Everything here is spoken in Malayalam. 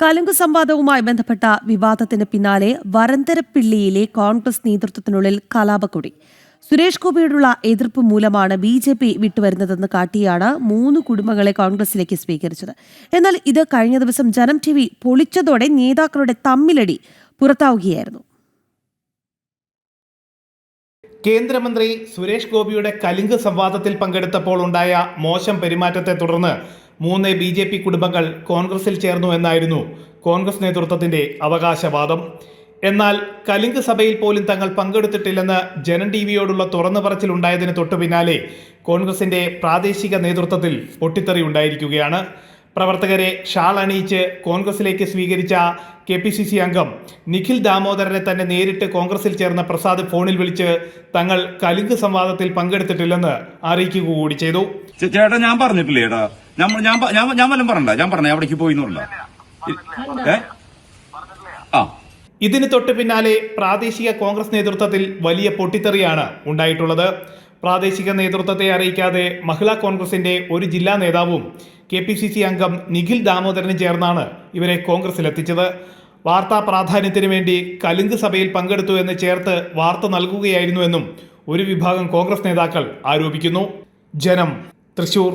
കലുങ്ക് സംവാദവുമായി ബന്ധപ്പെട്ട വിവാദത്തിന് പിന്നാലെ വരന്തരപ്പിള്ളിയിലെ കോൺഗ്രസ് നേതൃത്വത്തിനുള്ളിൽ കലാപക്കൊടി. സുരേഷ് ഗോപിയോടുള്ള എതിർപ്പ് മൂലമാണ് ബി ജെ പി വിട്ടുവരുന്നതെന്ന് കാട്ടിയാണ് മൂന്ന് കുടുംബങ്ങളെ കോൺഗ്രസിലേക്ക് സ്വീകരിച്ചത്. എന്നാൽ ഇത് കഴിഞ്ഞ ദിവസം ജനം ടി വി പൊളിച്ചതോടെ നേതാക്കളുടെ തമ്മിലടി പുറത്താവുകയായിരുന്നു. കേന്ദ്രമന്ത്രി സുരേഷ് ഗോപിയുടെ കലിംഗ് സംവാദത്തിൽ പങ്കെടുത്തപ്പോൾ ഉണ്ടായ മോശം പെരുമാറ്റത്തെ തുടർന്ന് മൂന്ന് ബി ജെ പി കുടുംബങ്ങൾ കോൺഗ്രസിൽ ചേർന്നു എന്നായിരുന്നു കോൺഗ്രസ് നേതൃത്വത്തിന്റെ അവകാശവാദം. എന്നാൽ കലിംഗ് സഭയിൽ പോലും തങ്ങൾ പങ്കെടുത്തിട്ടില്ലെന്ന് ജനൻ ടി വിയോടുള്ള തുറന്നു പറച്ചിലുണ്ടായതിന് തൊട്ടു പിന്നാലെ കോൺഗ്രസിന്റെ പ്രാദേശിക നേതൃത്വത്തിൽ പൊട്ടിത്തെറി ഉണ്ടായിരിക്കുകയാണ്. പ്രവർത്തകരെ ഷാൾ അണിയിച്ച് കോൺഗ്രസിലേക്ക് സ്വീകരിച്ച കെ പി സി സി അംഗം നിഖിൽ ദാമോദരനെ തന്നെ നേരിട്ട് കോൺഗ്രസിൽ ചേർന്ന പ്രസാദ് ഫോണിൽ വിളിച്ച് തങ്ങൾ കലിംഗ് സംവാദത്തിൽ പങ്കെടുത്തിട്ടില്ലെന്ന് അറിയിക്കുക കൂടി ചെയ്തു. ചേട്ടാ ഞാൻ പറഞ്ഞിട്ടില്ലേ ചേട്ടാ? ഞാൻ ഞാൻ ഞാൻ ഞാൻ വല്ലതും പറഞ്ഞ ഞാൻ പറഞ്ഞ അവിടേക്ക് പോയി ആ. ഇതിന് തൊട്ട് പിന്നാലെ പ്രാദേശിക കോൺഗ്രസ് നേതൃത്വത്തിൽ വലിയ പൊട്ടിത്തെറിയാണ് ഉണ്ടായിട്ടുള്ളത്. പ്രാദേശിക നേതൃത്വത്തെ അറിയിക്കാതെ മഹിളാ കോൺഗ്രസിന്റെ ഒരു ജില്ലാ നേതാവും കെ പി സി സി അംഗം നിഖിൽ ദാമോദരനും ചേർന്നാണ് ഇവരെ കോൺഗ്രസിലെത്തിച്ചത്. വാർത്താ പ്രാധാന്യത്തിന് വേണ്ടി കലുങ്ക് സഭയിൽ പങ്കെടുത്തു എന്ന് ചേർത്ത് വാർത്ത നൽകുകയായിരുന്നുവെന്നും ഒരു വിഭാഗം കോൺഗ്രസ് നേതാക്കൾ ആരോപിക്കുന്നു. ജനം തൃശൂർ.